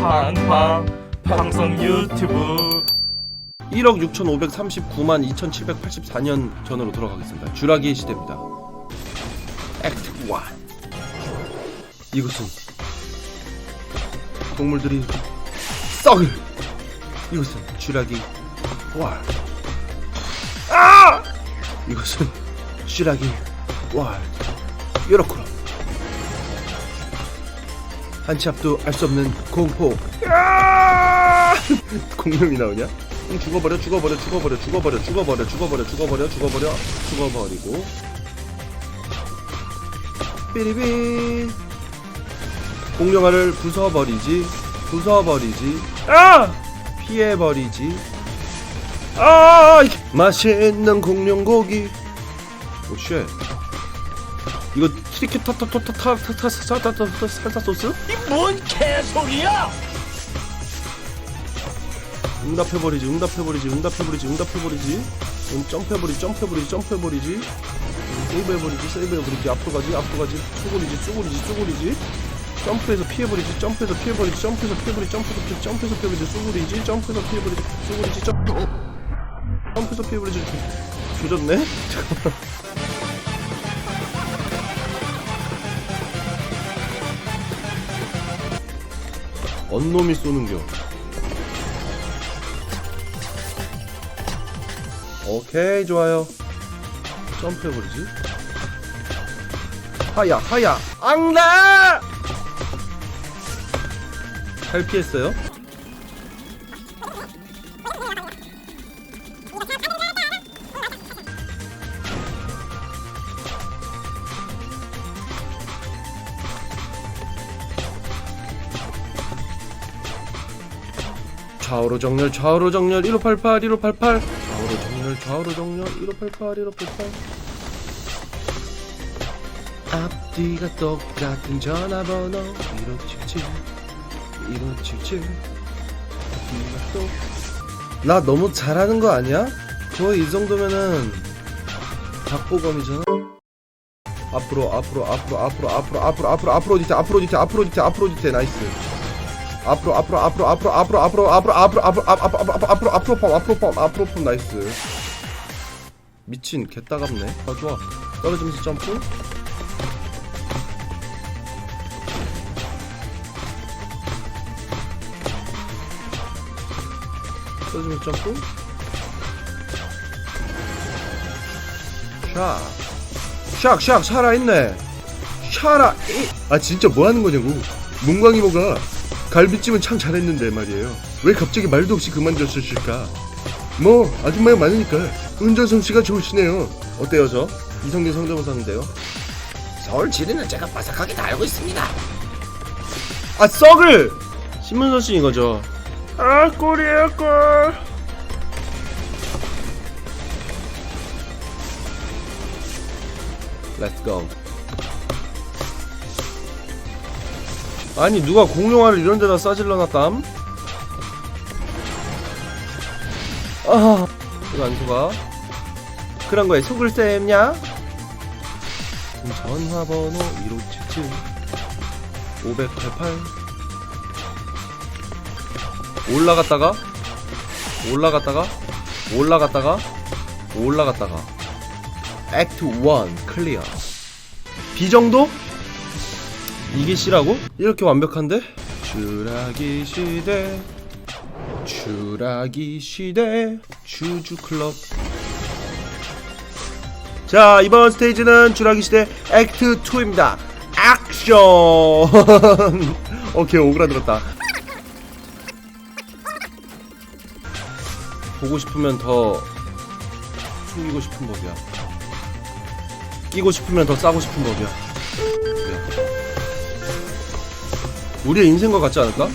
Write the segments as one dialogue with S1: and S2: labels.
S1: 팡팡 방송 유튜브
S2: 1억 6,539만 2,784년 전으로 돌아가겠습니다. 주라기 시대입니다. 액트 1 이것은 동물들이 썩을 이것은 주라기 왈 아! 이것은 주라기 왈 요렇구나. 한치 앞도 알 수 없는 공포. 아! 공룡이 나오냐? 응, 죽어버려 죽어버려 죽어버려 죽어버려 죽어버려 죽어버려 죽어버려 죽어버려 죽어버리고. 삐리비 공룡알을 부숴버리지 부숴버리지 아! 피해버리지 아 맛있는 공룡 고기. 오쉣. 이거 트리케 타타타타타타타타타타 살사 소스?
S1: 뭔 개소리야?
S2: 응답해버리지 응답해버리지 응답해버리지 응답해버리지. 응, 점프해버리지 점프해버리지 점프해버리지. 응, 세이브해버리지 세이브해버리지. 앞으로 가지 앞으로 가지. 쪼고리지 쪼고리지 쪼고리지. 점프해서 피해버리지 점프해서 피해버리지 점프해서 피해버리지 점프해서 피해 점프해서 피해버리지. 쪼고리지 점프해서 피해버리지 쪼고리지 점 점프해서 피해버리지 조졌네? 잠깐만 언놈이 쏘는겨. 오케이 좋아요. 점프해버리지. 하야 하야. 앙라 잘 피했어요 좌우로 정렬 좌우로 정렬 1588 1588 좌우로 정렬 좌우로 정렬 1588 1588 앞뒤가 똑같은 전화번호 1577 1577 앞뒤가 똑나 너무 잘하는 거 아니야? 거의 이 정도면은 박보검이잖아 앞으로 앞으로 앞으로 앞으로 앞으로 앞으로 앞으로 앞으로 뒤태 앞으로 뒤태 앞으로 뒤태 앞으로 뒤태 나이스 앞으로 앞으로 앞으로 앞으로 앞으로 앞으로 앞으로 앞으로 앞으로 앞으로 앞으로 앞으로 앞으로 펌 앞으로 펌 앞으로 펌 나이스 미친 개따갑네 아 좋아 떨어지면서 점프 떨어지면서 점프 샥 샥, 샥, 살아있네. 샤라, 이. 아, 진짜 뭐 하는 거냐고. 문광이모가 갈비찜은 참 잘했는데 말이에요. 왜 갑자기 말도 없이 그만뒀을까? 뭐, 아줌마가 많으니까. 운전 솜씨가 좋으시네요. 어때요, 저? 이성계 성대모사인데요.
S3: 서울 지리는 제가 바삭하게 다 알고 있습니다.
S2: 아, 썩을! 신문선 씨 이거죠. 아, 꼴이에요, 꼴. Let's go. 아니 누가 공룡알을 이런 데다 싸질러 놨담? 아, 이거 안 속아. 그런 거에 속을 셈냐? 전화번호 1577 588 올라갔다가 올라갔다가 올라갔다가 올라갔다가 액트 1 클리어 B 정도? 이게 C라고? 이렇게 완벽한데? 주라기 시대 주라기 시대 주주클럽 자 이번 스테이지는 주라기 시대 액트 2입니다 액션 오케이 오그라들었다 보고 싶으면 더 숨기고 싶은 법이야 끼고 싶으면 더 싸고 싶은 법이야. 우리의 인생과 같지 않을까?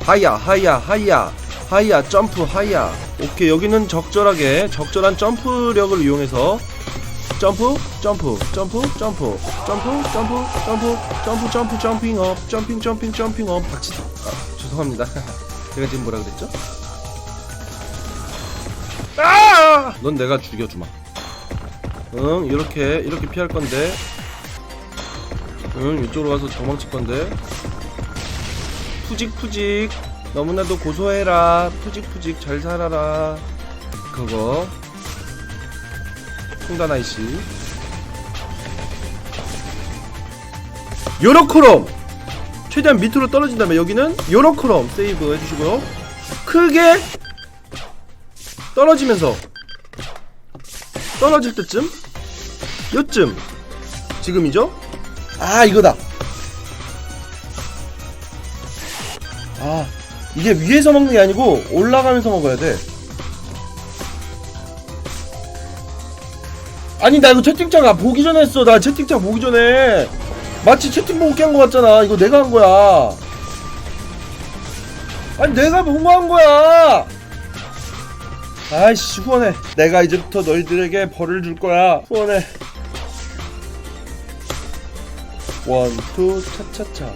S2: 하야 하야 하야 하야 점프 하야 오케이 여기는 적절하게 적절한 점프력을 이용해서 점프 점프 점프 점프 점프 점프 점프 점프 점프 점핑 업 점핑 점핑 점핑 업 박치 아, 죄송합니다 제가 지금 뭐라 그랬죠? 아! 아! 넌 내가 죽여주마. 응, 이렇게, 이렇게 피할 건데. 응, 이쪽으로 가서 도망칠 건데. 푸직푸직. 너무나도 고소해라. 푸직푸직 잘 살아라. 그거. 통단 아이씨. 요렇크롬! 최대한 밑으로 떨어진 다음에 여기는 요렇크롬 세이브 해주시고요. 크게 떨어지면서 떨어질 때쯤 요쯤 지금이죠? 아 이거다. 아 이게 위에서 먹는 게 아니고 올라가면서 먹어야 돼. 아니 나 이거 채팅창 보기 전에 했어. 나 채팅창 보기 전에. 마치 채팅 보고 깬 거 같잖아. 이거 내가 한 거야. 아니 내가 뭔거 한 거야. 아이씨 후원해 내가 이제부터 너희들에게 벌을 줄 거야. 후원해 원투 차차차.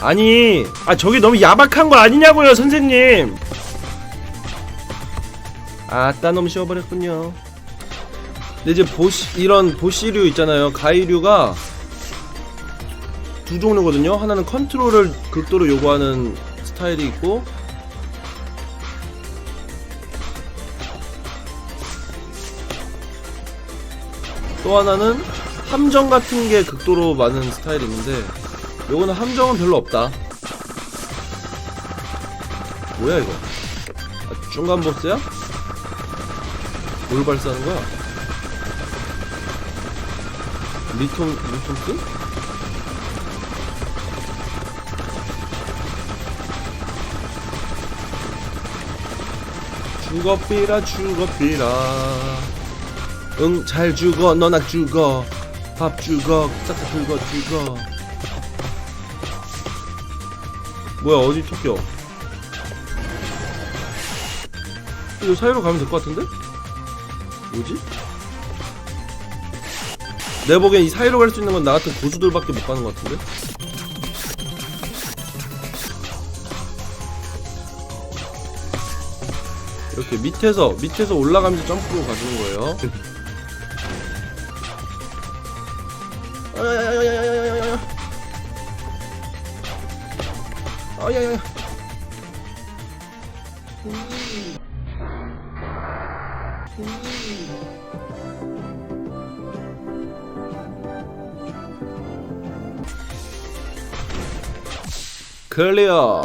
S2: 아니 아 저게 너무 야박한 거 아니냐고요 선생님. 아따 너무 쉬워버렸군요. 근데 이제 보시 이런 보시류 있잖아요. 가이류가 두 종류거든요 하나는 컨트롤을 극도로 요구하는 스타일이 있고 또 하나는 함정 같은 게 극도로 많은 스타일이 있는데 요거는 함정은 별로 없다 뭐야 이거 아, 중간 보스야? 뭘 발사하는 거야? 리통 리통스? 죽어삐라 죽어삐라 응 잘 죽어 너나 죽어 밥 죽어 싹싹 긁어 죽어 뭐야 어디 토끼야 이거 사이로 가면 될 것 같은데? 뭐지? 내 보기엔 이 사이로 갈 수 있는 건 나 같은 고수들밖에 못 가는 것 같은데? 이렇게 밑에서 밑에서 올라가면서 점프로 가주는 거예요. 클리어.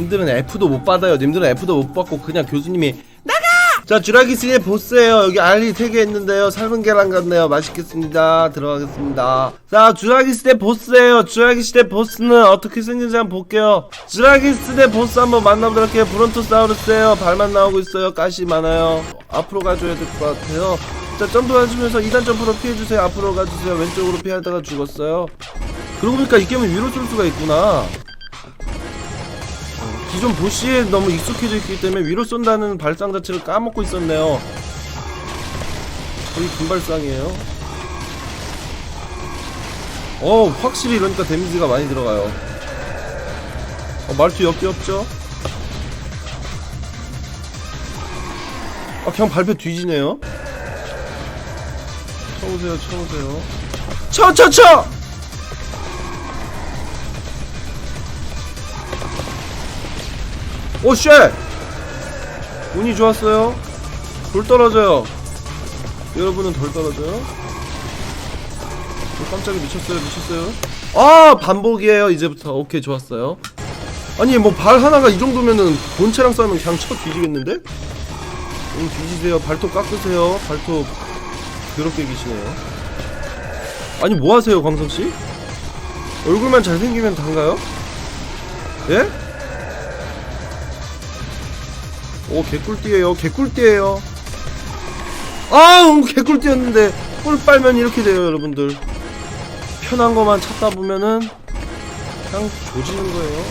S2: 님들은 F도 못 받아요. 님들은 F도 못 받고 그냥 교수님이 나가! 자, 주라기스의 보스예요. 여기 알리 3개 있는데요. 삶은 계란 같네요. 맛있겠습니다. 들어가겠습니다. 자, 주라기스의 보스예요. 주라기스의 보스는 어떻게 생긴지 한번 볼게요. 주라기스의 보스 한번 만나보도록 할게요. 브론토사우루스예요. 발만 나오고 있어요. 가시 많아요. 앞으로 가줘야 될 것 같아요. 자, 점프 가주면서 2단 점프로 피해주세요. 앞으로 가주세요. 왼쪽으로 피하다가 죽었어요. 그러고 보니까 이 게임은 위로 쏠 수가 있구나. 기존 보시에 너무 익숙해져 있기 때문에 위로 쏜다는 발상 자체를 까먹고 있었네요. 거의 금발상이에요. 어, 확실히 이러니까 데미지가 많이 들어가요. 어, 말투 역겹죠? 아, 그냥 발표 뒤지네요. 쳐오세요, 쳐오세요. 쳐, 쳐, 쳐! 오, 쉣! 운이 좋았어요. 돌 떨어져요. 여러분은 덜 떨어져요? 어, 깜짝이 미쳤어요, 미쳤어요. 아, 반복이에요, 이제부터. 오케이, 좋았어요. 아니, 뭐, 발 하나가 이 정도면은 본체랑 싸우면 그냥 쳐 뒤지겠는데? 응, 뒤지세요. 발톱 깎으세요. 발톱 더럽게 기시네요. 아니, 뭐 하세요, 광성씨? 얼굴만 잘생기면 단가요? 예? 오 개꿀띠에요 개꿀띠에요. 아우 개꿀띠였는데 꿀 빨면 이렇게 돼요 여러분들. 편한 것만 찾다 보면은 그냥 조지는 거예요.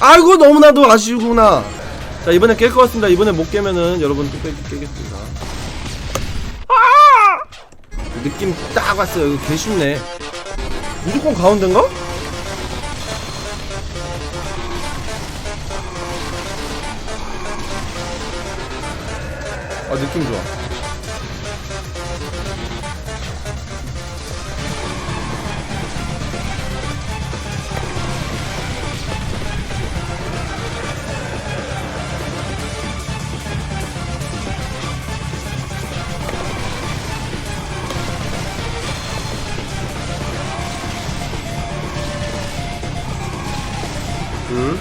S2: 아이고 너무나도 아쉬우구나. 자 이번에 깰 것 같습니다. 이번에 못 깨면은 여러분 또 깨, 겠습니다. 아! 느낌 딱 왔어요. 이거 개쉽네. 무조건 가운데인가? 아 느낌 좋아 응?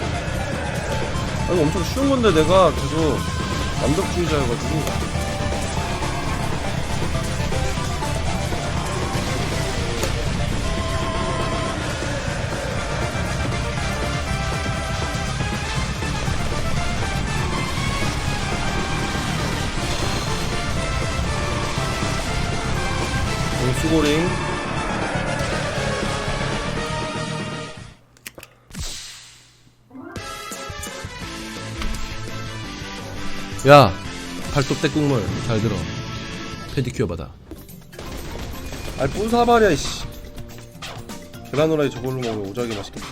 S2: 아니 엄청 쉬운 건데 내가 계속 완벽주의자여가지고. 수고링 야 발톱 떼국물 잘 들어. 페디큐어 받아. 아이 뿌사발이야 이씨. 계란 후라이 저걸로 먹으면 오작이 맛있겠다